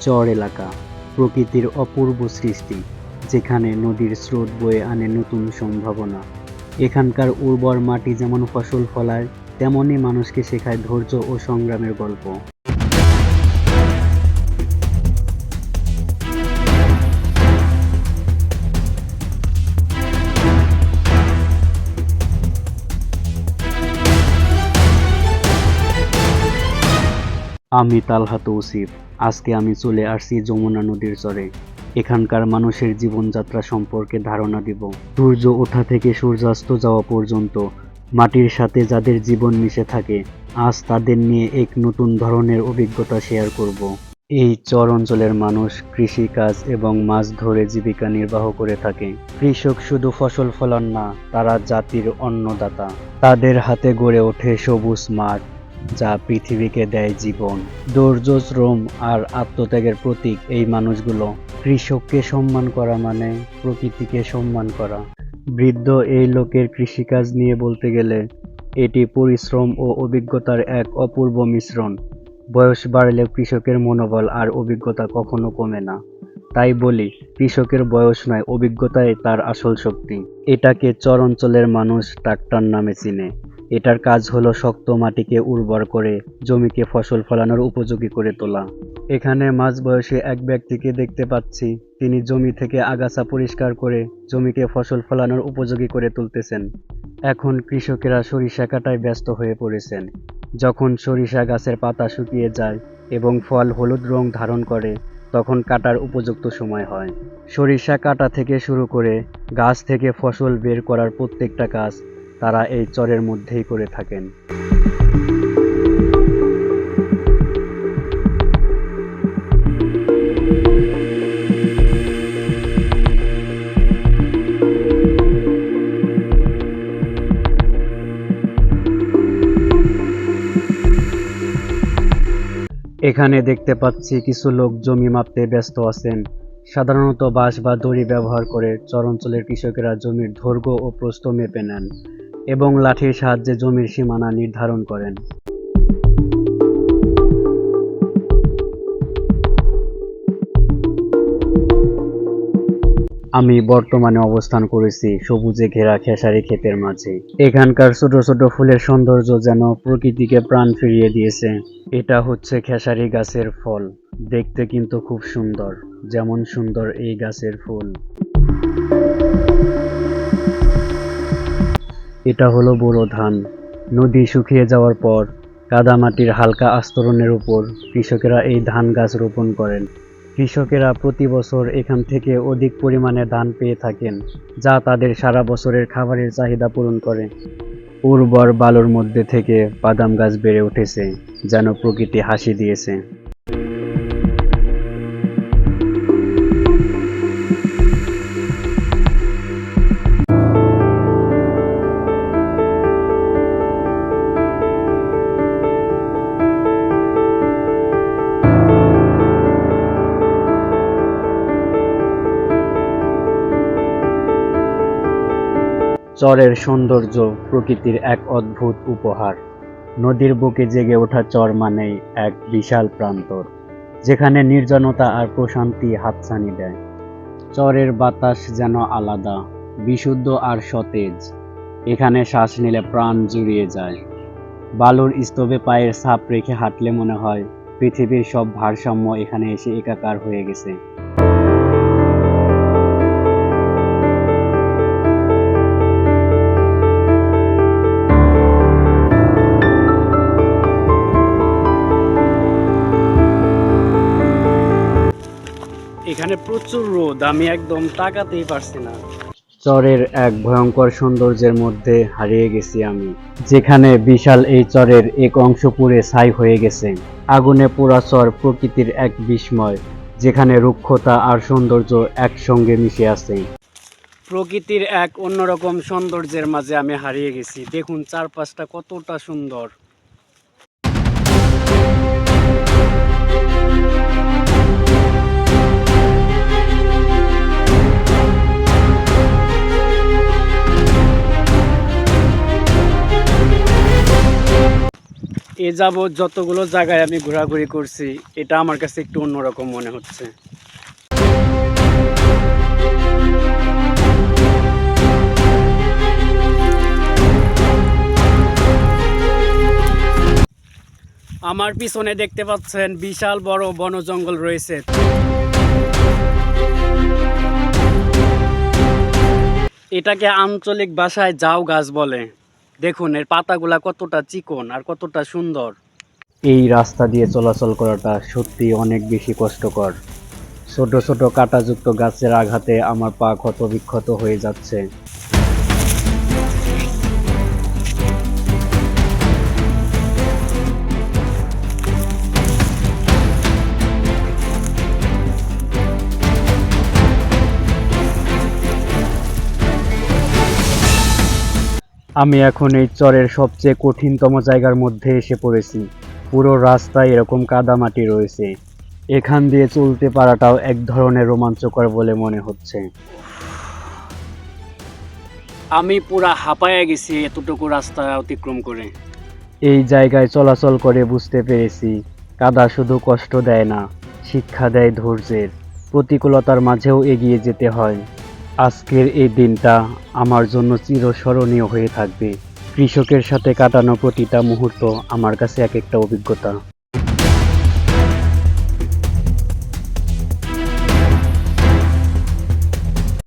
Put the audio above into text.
চর এলাকা, প্রকৃতির অপূর্ব সৃষ্টি, যেখানে নদীর স্রোত বয়ে আনে নতুন সম্ভাবনা। এখানকার উর্বর মাটি যেমন ফসল ফলায়, তেমনই মানুষকে শেখায় ধৈর্য ও সংগ্রামের গল্প। আমি তালহা তৌসিফ। আজকে আমি চলে আসছি যমুনা নদীর চরে। এখানকার মানুষের জীবনযাত্রা সম্পর্কে ধারণা দিব। সূর্য ওঠা থেকে সূর্যাস্ত যাওয়া পর্যন্ত মাটির সাথে যাদের জীবন মিশে থাকে, আজ তাদের নিয়ে এক নতুন ধরনের অভিজ্ঞতা শেয়ার করব। এই চর অঞ্চলের মানুষ কৃষিকাজ এবং মাছ ধরে জীবিকা নির্বাহ করে থাকে। কৃষক শুধু ফসল ফলান না, তারা জাতির অন্নদাতা। তাদের হাতে গড়ে ওঠে সবুজ মাঠ যা পৃথিবীকে দেয় জীবন। ধৈর্য, শ্রম আর আত্মত্যাগের প্রতীক এই মানুষগুলো। কৃষককে সম্মান করা মানে প্রকৃতিকে সম্মান করা। বৃদ্ধ এই লোকের কৃষিকাজ নিয়ে বলতে গেলে এটি পরিশ্রম ও অভিজ্ঞতার এক অপূর্ব মিশ্রণ। বয়স বাড়লেও কৃষকের মনোবল আর অভিজ্ঞতা কখনো কমে না। তাই বলি, কৃষকের বয়স নয়, অভিজ্ঞতাই তার আসল শক্তি। এটাকে চর অঞ্চলের মানুষ ট্রাক্টর নামে চিনে। এটার কাজ হলো শক্ত মাটিকে উর্বর করে জমিকে ফসল ফলানোর উপযোগী করে তোলা। এখানে মাঝ বয়সে এক ব্যক্তিকে দেখতে পাচ্ছি। তিনি জমি থেকে আগাছা পরিষ্কার করে জমিকে ফসল ফলানোর উপযোগী করে তুলতেছেন। এখন কৃষকেরা সরিষা কাটায় ব্যস্ত হয়ে পড়েছেন। যখন সরিষা গাছের পাতা শুকিয়ে যায় এবং ফল হলুদ রং ধারণ করে, তখন কাটার উপযুক্ত সময় হয়। সরিষা কাটা থেকে শুরু করে গাছ থেকে ফসল বের করার প্রত্যেকটা কাজ তারা এই চরের মধ্যেই করে থাকেন। এখানে দেখতে পাচ্ছি কিছু লোক জমি মাপতে ব্যস্ত আছেন। সাধারণত বাঁশ বা দড়ি ব্যবহার করে চর অঞ্চলের কৃষকেরা জমির দৈর্ঘ্য ও প্রস্থ মেপে নেন। এবং লাঠির সাহায্যে জমির সীমানা নির্ধারণ করেন। আমি বর্তমানে অবস্থান করেছি সবুজে ঘেরা খেসারি ক্ষেতের মাঝে। এখানকার ছোট ছোট ফুলের সৌন্দর্য যেন প্রকৃতিকে প্রাণ ফিরিয়ে দিয়েছে। এটা হচ্ছে খেসারি গাছের ফল। দেখতে কিন্তু খুব সুন্দর, যেমন সুন্দর এই গাছের ফুল। এটা হলো বোরো ধান। নদী শুকিয়ে যাওয়ার পর কাদামাটির হালকা আস্তরণের উপর কৃষকেরা এই ধান গাছ রোপণ করেন। কৃষকেরা প্রতি বছর এখান থেকে অধিক পরিমাণে ধান পেয়ে থাকেন, যা তাদের সারা বছরের খাবারের চাহিদা পূরণ করে। উর্বর বালুর মধ্যে থেকে বাদাম গাছ বেড়ে উঠেছে, যেন প্রকৃতি হাসি দিয়েছে। চরের সৌন্দর্য প্রকৃতির এক অদ্ভুত উপহার। নদীর বুকে জেগে ওঠা চর মানেই এক বিশাল প্রান্তর, যেখানে নির্জনতা আর প্রশান্তি হাতছানি দেয়। চরের বাতাস যেন আলাদা, বিশুদ্ধ আর সতেজ। এখানে শ্বাস নিলে প্রাণ জুড়িয়ে যায়। বালুর স্তূপে পায়ের ছাপ রেখে হাঁটলে মনে হয় পৃথিবীর সব ভারসাম্য এখানে এসে একাকার হয়ে গেছে। এখানে প্রচুর রোদ আমি একদম তাকাতেই পারছি না। চরের এক ভয়ঙ্কর সৌন্দর্যের মধ্যে হারিয়ে গেছি আমি যেখানে বিশাল এই চরের এক অংশ পুড়ে ছাই হয়ে গেছে। আগুনে পোড়া চর প্রকৃতির এক বিস্ময় যেখানে রুক্ষতা আর সৌন্দর্য একসঙ্গে মিশে আছে। প্রকৃতির এক অন্যরকম সৌন্দর্যের মাঝে আমি হারিয়ে গেছি। দেখুন চারপাশটা কতটা সুন্দর। এ যাবৎ যতগুলো জায়গায় আমি ঘোরাঘুরি করছি, এটা আমার কাছে একটু অন্যরকম মনে হচ্ছে। আমার পিছনে দেখতে পাচ্ছেন বিশাল বড় বন জঙ্গল রয়েছে। এটাকে আঞ্চলিক ভাষায় জাউ গাছ বলে। দেখুন, এর পাতাগুলা কতটা চিকন আর কতটা সুন্দর। এই রাস্তা দিয়ে চলাচল করাটা সত্যি অনেক বেশি কষ্টকর। ছোট ছোট কাঁটাযুক্ত গাছের আঘাতে আমার পা ক্ষত বিক্ষত হয়ে যাচ্ছে। আমি এখন এই চরের সবচেয়ে কঠিনতম জায়গার মধ্যে এসে পড়েছি। পুরো রাস্তায় এরকম কাদামাটি রয়েছে। এখান দিয়ে চলতে পারাটাও এক ধরনের রোমাঞ্চকর বলে মনে হচ্ছে। আমি পুরা হাঁপায়া গেছি এতটুকু রাস্তা অতিক্রম করে। এই জায়গায় চলাচল করে বুঝতে পেরেছি কাদা শুধু কষ্ট দেয় না শিক্ষা দেয় ধৈর্যের। প্রতিকূলতার মাঝেও এগিয়ে যেতে হয়। আজকের এই দিনটা আমার জন্য চিরস্মরণীয় হয়ে থাকবে। কৃষকের সাথে কাটানো প্রতিটা মুহূর্ত আমার কাছে এক একটা অভিজ্ঞতা।